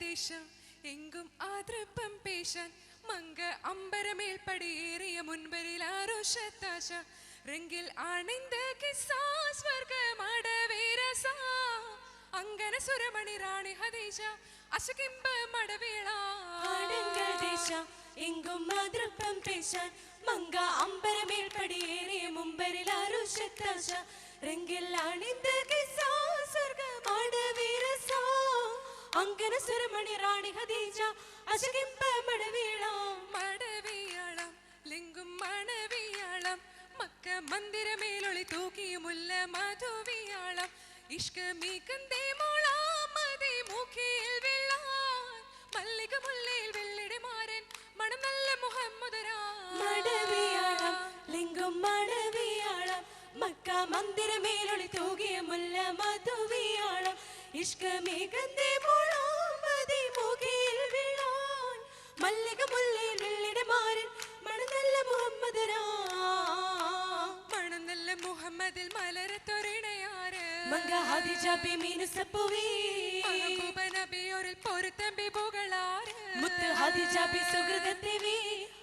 ദേശം എങ്കും ആതൃപ്പം പേശാൻ. മങ്ക അമ്പരമേൽ പടിയേറിയ മുൻപരിൽ ആരോഷത്താശ റെങ്കിൽ അണിന്ത കിസ്സാ സ്വർഗമടവേരസ. അങ്കന സുരമണി റാണി ഹദേശ അശകിമ്പ മടവേള. ദേശം എങ്കും മാതൃപ്പം പേശാൻ. മങ്ക അമ്പരമേൽ പടിയേറിയ മുമ്പരിൽ ആരോഷത്താശ രംഗിൽ അണിന്ത കിസ്സാ സുരമണി റാണി ഹദീജ. അശകിമ്പ മടവിയളം. മടവിയാളം ലിംഗും മണവിയാളം. മക്ക മന്ദിരമേലൊളി തൂക്കിയുമുല്ല മധുവിയാളം. ഇഷ്ക മീക്കന്തേ മോളാം മതി മൂക്കിയിൽ വെള്ളാൻ. മല്ലിക മുല്ലയിൽ വെള്ളിടെ മാരൻ. മണം നല്ല മുഹമ്മദരാ മടവിയാളം ലിംഗും മടവിയാളം മക്ക മന്ദിരമേലൊളി തൂകിയ മുല്ല മധുവിയാളം. ഇഷ്കമേഘന്തേ മുളാമതി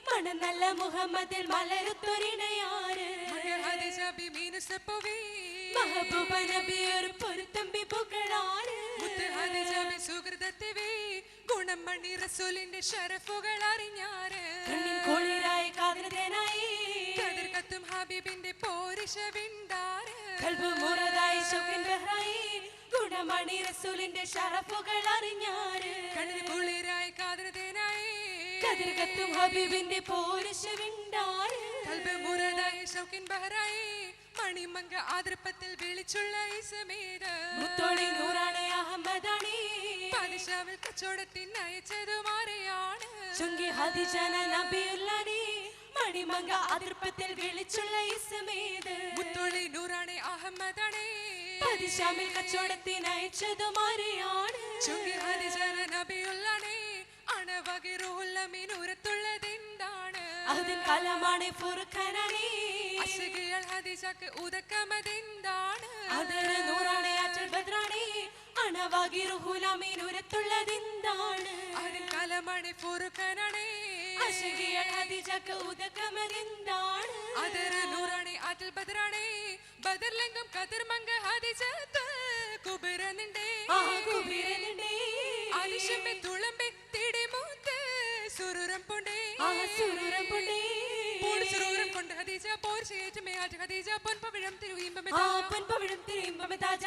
മണനല്ല മുഹമ്മദിൽ മലരുത്തൊരിണയാറ് ഹദിജ ബി മീനുസപ്പുവി മഹബൂബ നബി ഒരു പൊരുത്തമ്പി പുകളാറ് മുത്ത് ഹദിജ ബി സുഹൃതത്തിവി ഗുണം മണി റസൂലിന്റെ ഷറഫുകൾ അറിഞ്ഞാറ് കോളിരായ കതിർ കത്തും ഹബീബിന്റെ പോരിഷ വിണ്ടാറ് കൽബ് മുറതായി ഗുണമണി റസൂലിന്റെ ഷറഫുകൾ അറിഞ്ഞാറ് കണ്ണിന് കുളിരായി കാതൃതേനായി കതിർകത്തും ഹബീബിന്റെ പോരുഷ വിണ്ടാറ് കൽബ് മുറതായി ഷൗക്കിൻ ബഹറായി. മണിമങ്ക ആതൃപ്പത്തിൽ വിളിച്ചുള്ള മുത്തോളി നൂറാണ് അഹമ്മദാണി കച്ചവടത്തിന് അയച്ചതു മാറിയാണ് ചുങ്കി ഹദിജന നബിയുല്ലാനി മണിമങ്ക അതിർപ്പത്തിൽ വിളിച്ചുള്ള ഇസമേത് മുത്തോളി നൂറാണെ അഹമ്മദാണേ. പതിശാമിൽ കച്ചവടത്തിന് അയച്ചതു മാറിയാണ്. ചുങ്കി ഹദിജന നബിയുള്ളാണേ. അണവകിറുള്ള മീനുരത്തുള്ളതെന്താണ് അതിൻ കാലമാണ് ഫുർഖനാണി. അശകിയൽ ഹദിജക്ക് ഉദക്കമതെന്താണ് അതിന് നൂറാണ് ആറ്റൽ ബദ്രാണി. അണവാകി റുഹുലമീനുരത്തുള്ളതെന്താണ് അതിൽ കലമണി ഉദകമതെന്താണ് അതർ നൂറാണി ആറ്റൽ ബദറാണേ. ബദർലെങ്കും കതിർമങ്ക ഹദിജത്ത് കുബിരനിണ്ടേ. ആ കുബിരനുണ്ടേ. ആലിശമ്പെ തുളമ്പെ തിടിമൂത്ത് സുരുരം പൊണ്ടേ. സുരൂരം പൊണ്ടേ. സുരൂരം കൊണ്ട് ഹദീജ പോർ ചെയ്യേറ്റുമേ ആറ്റ് ഹദീജ പൊൻപവിഴം തിരുവീമ്പമേ പൊൻപവിഴം തിരിയുമ്പമേ താജ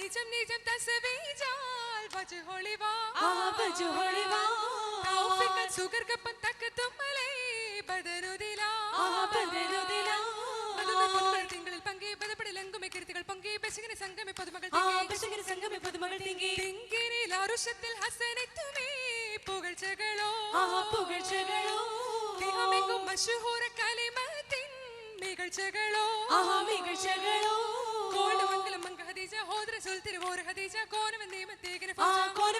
നിജം നിജം തസവീജാൽ വജ്ഹൊളിവാ ആ വജുഹൊളിവാ തൗഫിക്കൽ സുഗർഗപ്പൻ തക്കത്തുമ്മലേ ബദരുദിലാ ആ ബദരുദിലാ അതുമേ പൊന്മഴ തിങ്കളിൽ പങ്കേ ബദപടിലെങ്കുമേ കീർത്തികൾ പൊങ്കേ ബശികനെ സംഗമേ പൊതുമകൾ ആ തിങ്ങി ബശകര സംഗമ പുതുമകൾ തിങ്ങി തിങ്കിനിൽ ആരുഷത്തിൽ ഹസനെത്തുമേ പുകഴ്ചകളോ. ആ പുകഴ്ചകളോ. തിഹമെങ്കും മഷഹൂറ കലിമത്തിൻ മികഴ്ചകളോ ആ മികഴ്ചകളോ കോൾഡ് മംഗലം മങ്ക ഹദീജ ഹോദ്ര സുൽ തിരുവോര ഹദീജ കോ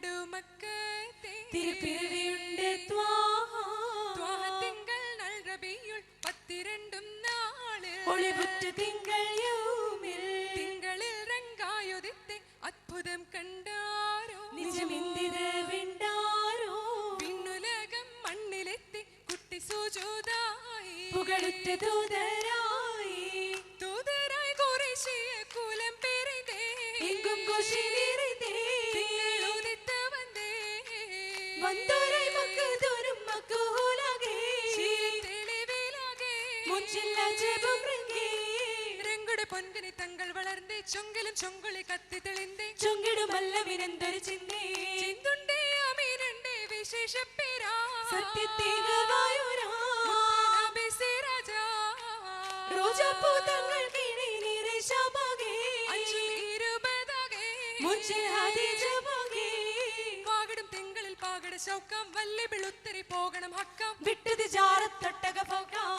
പുവിനടു മക്കത്തെ തിരുപ്പിറവിയുണ്ട് നൽറബിയുൾ പത്തിരണ്ടും നാൾ. ഒളിപുറ്റ തിങ്കൾ തിങ്കളിൽ രംഗായുധിത്തെ അത്ഭുതം കണ്ടാരോ? വിണ്ടാരോ? പിന്നുലകം മണ്ണിലെത്തി കുട്ടി സുജൂതായി. പുകളുറ്റ ദൂതരായി. ദൂതരായി കുറേശ്ശിയ കുലം പെരുതേ എങ്കും കുശി ചൊങ്കിലും ചൊങ്കുളി കത്തി തെളിന്തേ. ചൊങ്കിടുമല്ല വിനന്തൊരു ചിന്തേ. ചിന്തുണ്ടേ അമീരണ്ടേ വിശേഷ പേരാ. രാജാ റോജാപ്പൂ തങ്ങൾ കിണി അഞ്ചിൽ ഇരുപതാകെ. മുച്ചിൽ ഹദീജ ശൗക്കം. വല്ലി ബിളുത്തിരി പോകണം ഹക്കം. വിട്ടത് ജാറത്തൊട്ടക പോകാം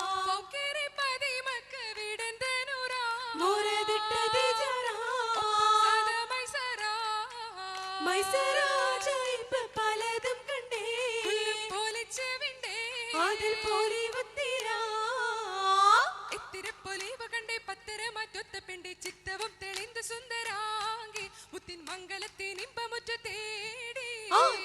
പതിമക്ക് വീടെന്തനൂരാ നൂറതിട്ടത് ജാറാ സദാ പലതും കണ്ടേ. പുല്ലും പോലിച്ചവിണ്ടേ അതിൽ പോലി എത്തിരപ്പൊലിവ കണ്ടേ. പത്തര മറ്റൊത്ത പിണ്ടി ചിത്തവും തെളിന്ത് സുന്ദരാങ്കി മുത്തിൻ മംഗലത്തിൻ ഇമ്പമുറ്റ തേടി.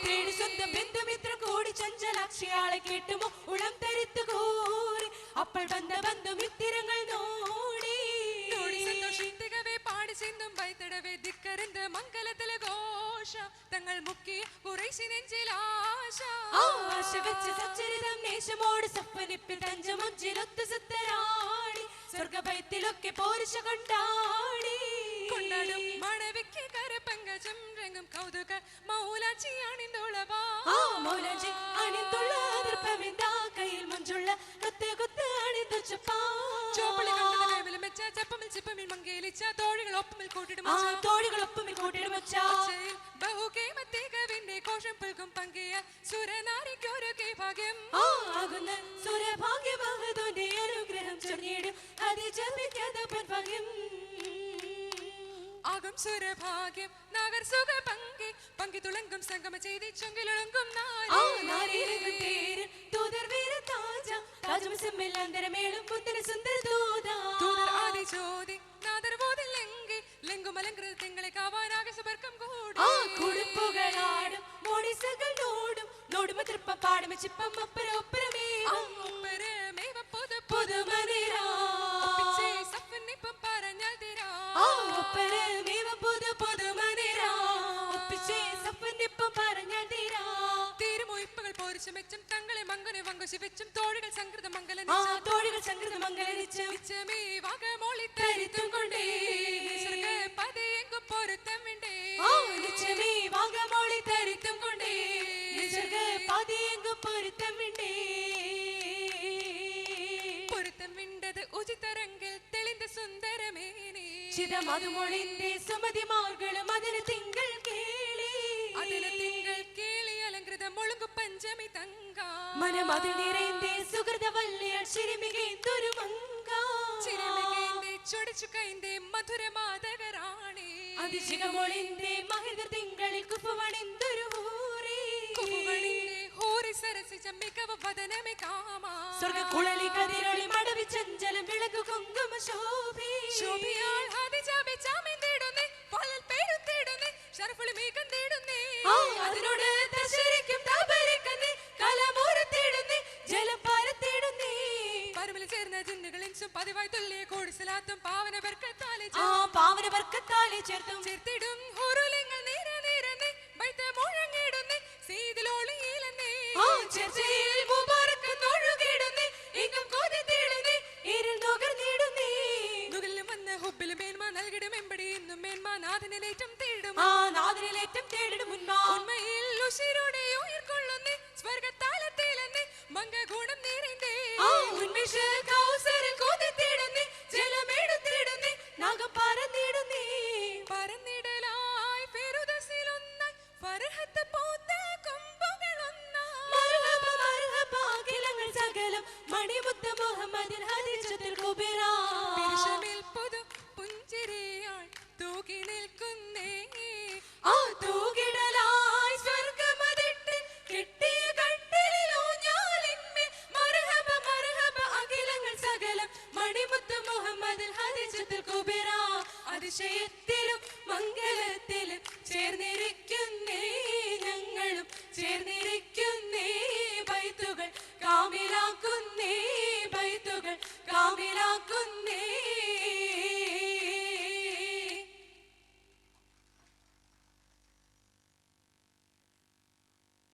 തേടി സ്വന്തം ബന്ധുമിത്ര കൂടി ചഞ്ചലാക്ഷിയാളെ കേട്ടുമോ? ഉളം തരുത്തു കോരി. അപ്പോൾ വന്ന ബന്ധുമിത്തിരങ്ങൾ നോടി. സന്തോഷിത്തികവേ പാടി ചിന്തും വൈത്തടവേ ധിക്കറിന്ത് മംഗലത്തില ഘോഷ തങ്ങൾ മുക്കി കുറേശി നെഞ്ചിൽ ആശ. ആ ആശ വെച്ച് സച്ചരിതം നേശമോട് സപ്പനിപ്പിൽ തഞ്ചമുഞ്ചിലൊത്ത് സുത്തരാടി സ്വർഗഭയത്തിലൊക്കെ പോരിശ കൊണ്ടാടി. കൊണ്ടാടും മണവിക്ക് കരപങ്കജം രംഗം കൗതുക മൗലാച്ചിയാണിന്തുളവാ ആ മൗലാജി അണിന്തുള്ള അതിർപ്പമെന്താ കയ്യിൽ മുഞ്ചുള്ള കൊത്ത് കൊത്ത് അണിന്തു ചപ്പാ. ചോപ്പളി കണ്ടത് വേവിലും വെച്ച ചപ്പമിൽ ചിപ്പമിൽ മങ്കേലിച്ച തോഴികൾ ഒപ്പമിൽ കൂട്ടിടും ആ തോഴികളൊപ്പം കൂട്ടിയിടും വച്ചാ കോശം പുൽകും പങ്കിയ സുരനാരിക്കൊരു ഭാഗ്യം ആകുന്ന സുരഭാഗ്യമഹതുന്റെ അനുഗ്രഹം ചൊല്ലിയിടും അത് ജപിക്കാതെ പൊൻഭാഗ്യം. ആകും സുരഭാഗ്യം. നാഗർ സുഖ പങ്കി. പങ്കി തുളങ്കും സംഗമ ചെയ്തി വീര താജ രാജമസമ്മിൽ അന്തരമേളും പുത്തന സുന്ദര ദൂതാ ആദി ചോദി പറഞ്ഞാൽ തീരാ തീരുമൊയ്പ്പകൾ പോരിച്ചു മെച്ചം തങ്ങളെ സംകൃത മംഗല നിച്ചമേ വകമൊളി തരിത്തും കൊണ്ടേ സുന്ദരമേനി ചിതമതുമൊളിന്റെ സുമതി മാർഗളും അതിന് തിങ്കൾ കേളി. അതിന് തിങ്കൾ കേളി അലങ്കൃത മുളുങ്കു പഞ്ചമി തങ്ക. മനം അതിൽ നിറൈന്തേ സുഹൃത വല്ലിയ ചിരിമികേന്തൊരു മങ്ക. ചിരമികേന്റെ ചൊടിച്ചു കൈന്റെ മധുര മാതകരാണി അതിശിഖമൊളിന്റെ മഹിത തിങ്കളിൽ കുപ്പുവണിന്തൊരു ഊരേ കുമുവണിന്റെ ഹോറി സരസിച്ച മികവ വദനമേ കാമ. സ്വർഗ കുളലി കതിരൊളി മടവി ചഞ്ചലം വിളകു കുങ്കുമ ശോഭേ ശോഭിയാൾ ചാമിൻ തേടുന്നേ പലൽ പേരും തേടുന്നേ ഷറഫുളി മീകം തേടുന്നേ. അതിനോട് തശരിക്കും താപരിക്കുന്നേ കലമൂര തേടുന്നേ ജലപ്പാര തേടുന്നേ. പരമിൽ ചേർന്ന ജിന്നുകളിൻസും പതിവായി തുല്യ കോടിസലാത്തും പാവന ബർക്കത്താലെ ആ പാവന ബർക്കത്താലേ ചേർത്തും. ചേർത്തിടും சேர்ந்தே